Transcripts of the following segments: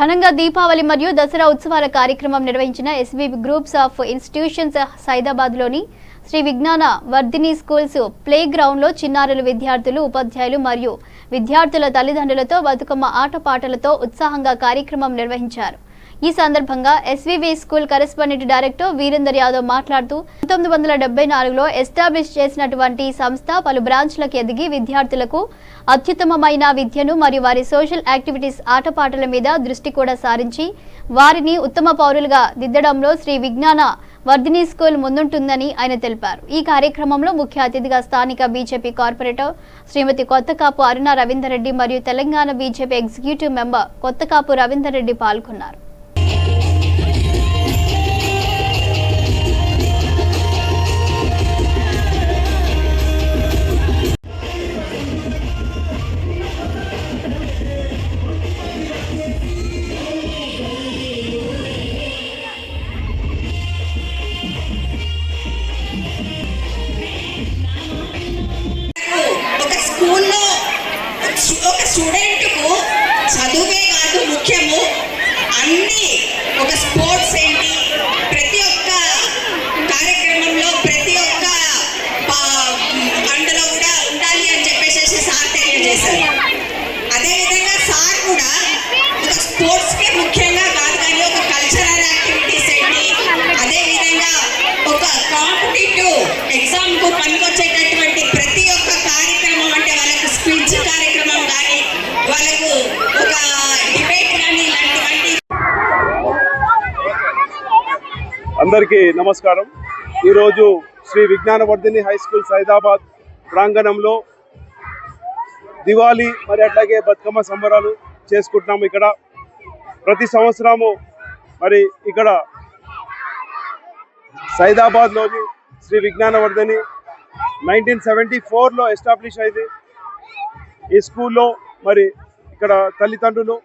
ఘనంగా దీపావళి మరియు దసరా ఉత్సవాల కార్యక్రమం నిర్వహించిన ఎస్వి గ్రూప్స్ ఆఫ్ ఇన్స్టిట్యూషన్స్ సైదాబాద్లోని శ్రీ విజ్ఞాన వర్ధిని స్కూల్స్ ప్లే గ్రౌండ్లో చిన్నారులు విద్యార్థులు ఉపాధ్యాయులు మరియు విద్యార్థుల తల్లిదండ్రులతో బతుకమ్మ ఆటపాటలతో ఉత్సాహంగా కార్యక్రమం నిర్వహించారు. ఈ సందర్భంగా SVV school correspondent director Veerender Yadav మాట్లాడుతూ పంతొమ్మిది వందల డెబ్బై నాలుగులో ఎస్టాబ్లిష్ చేసినటువంటి సంస్థ పలు బ్రాంచ్లకు ఎదిగి విద్యార్థులకు అత్యుత్తమమైన విద్యను మరియు వారి సోషల్ యాక్టివిటీస్ ఆటపాటల మీద దృష్టి కూడా సారించి వారిని ఉత్తమ పౌరులుగా దిద్దడంలో శ్రీ విజ్ఞాన వర్ధిని స్కూల్ ముందుంటుందని ఆయన తెలిపారు. ఈ కార్యక్రమంలో ముఖ్య అతిథిగా స్థానిక బీజేపీ కార్పొరేటర్ శ్రీమతి కొత్తకాపు అరుణ రవీందర్ రెడ్డి మరియు Telangana BJP executive member Kothakapu Ravinder Reddy పాల్గొన్నారు. స్టూడెంట్కు చదువే కాదు ముఖ్యము. అన్ని ఒక స్పోర్ట్స్ ఏంటి? అందరికీ నమస్కారం. ఈరోజు శ్రీ విజ్ఞానవర్ధిని హై స్కూల్ సైదాబాద్ ప్రాంగణంలో దివాళీ మరి అట్లాగే బతుకమ్మ సంబరాలు చేసుకుంటున్నాము ఇక్కడ. ప్రతి సంవత్సరము మరి ఇక్కడ సైదాబాద్లోని శ్రీ విజ్ఞానవర్ధని నైన్టీన్ సెవెంటీ ఫోర్లో ఎస్టాబ్లిష్ అయింది. ఈ స్కూల్లో మరి ఇక్కడ తల్లిదండ్రులు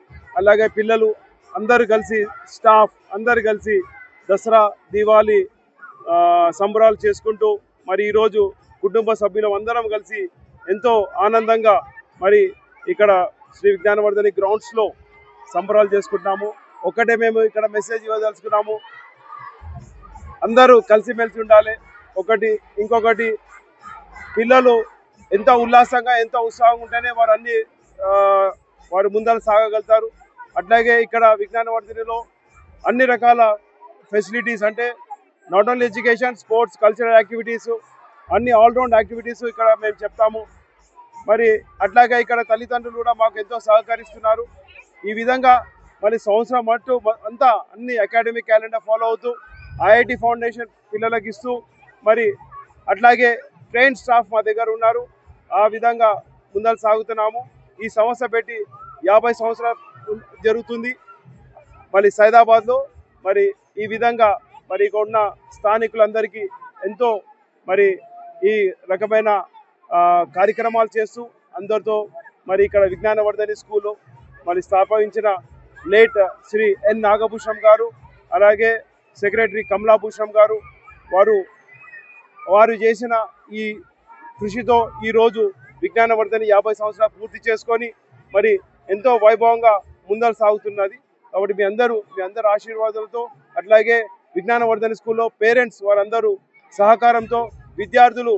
అలాగే పిల్లలు అందరు కలిసి స్టాఫ్ అందరు కలిసి దసరా దీవాలి సంబరాలు చేసుకుంటూ మరి ఈరోజు కుటుంబ సభ్యులం అందరం కలిసి ఎంతో ఆనందంగా మరి ఇక్కడ శ్రీ విజ్ఞానవర్ధని గ్రౌండ్స్లో సంబరాలు చేసుకుంటున్నాము. ఒకటే మేము ఇక్కడ మెసేజ్ ఇవ్వదలుచుకున్నాము. అందరూ కలిసిమెలిసి ఉండాలి. ఒకటి ఇంకొకటి పిల్లలు ఎంత ఉల్లాసంగా ఎంత ఉత్సాహంగా ఉంటేనే వారు అన్ని వారు ముందర సాగగలుగుతారు. అట్లాగే ఇక్కడ విజ్ఞానవర్ధినిలో అన్ని రకాల ఫెసిలిటీస్ అంటే not only education sports cultural activities అన్ని ఆల్రౌండ్ యాక్టివిటీస్ ఇక్కడ మేము చెప్తాము. మరి అట్లాగే ఇక్కడ తల్లిదండ్రులు కూడా మాకు ఎంతో సహకరిస్తున్నారు. ఈ విధంగా మరి సంవత్సరం మట్టు అంతా అన్ని అకాడమిక్ క్యాలెండర్ ఫాలో అవుతూ ఐఐటి ఫౌండేషన్ పిల్లలకు ఇస్తూ మరి అట్లాగే ట్రైన్ స్టాఫ్ మా దగ్గర ఉన్నారు. ఆ విధంగా ముందరు సాగుతున్నాము. ఈ సంస్థ పెట్టి యాభై సంవత్సరాలు జరుగుతుంది. మరి సైదాబాద్లో మరి ఈ విధంగా మరి ఇక్కడ ఉన్న స్థానికులందరికీ ఎంతో మరి ఈ రకమైన కార్యక్రమాలు చేస్తూ అందరితో మరి ఇక్కడ విజ్ఞానవర్ధని స్కూలు మరి స్థాపించిన లేట్ శ్రీ ఎన్ నాగభూషణం గారు అలాగే సెక్రటరీ కమలాభూషణం గారు వారు వారు చేసిన ఈ కృషితో ఈరోజు విజ్ఞానవర్ధని యాభై సంవత్సరాలు పూర్తి చేసుకొని మరి ఎంతో వైభవంగా ముందరు సాగుతున్నది. కాబట్టి మీ అందరూ మీ అందరి ఆశీర్వాదాలతో అట్లాగే విజ్ఞానవర్ధని స్కూల్లో పేరెంట్స్ వారందరూ సహకారంతో విద్యార్థులు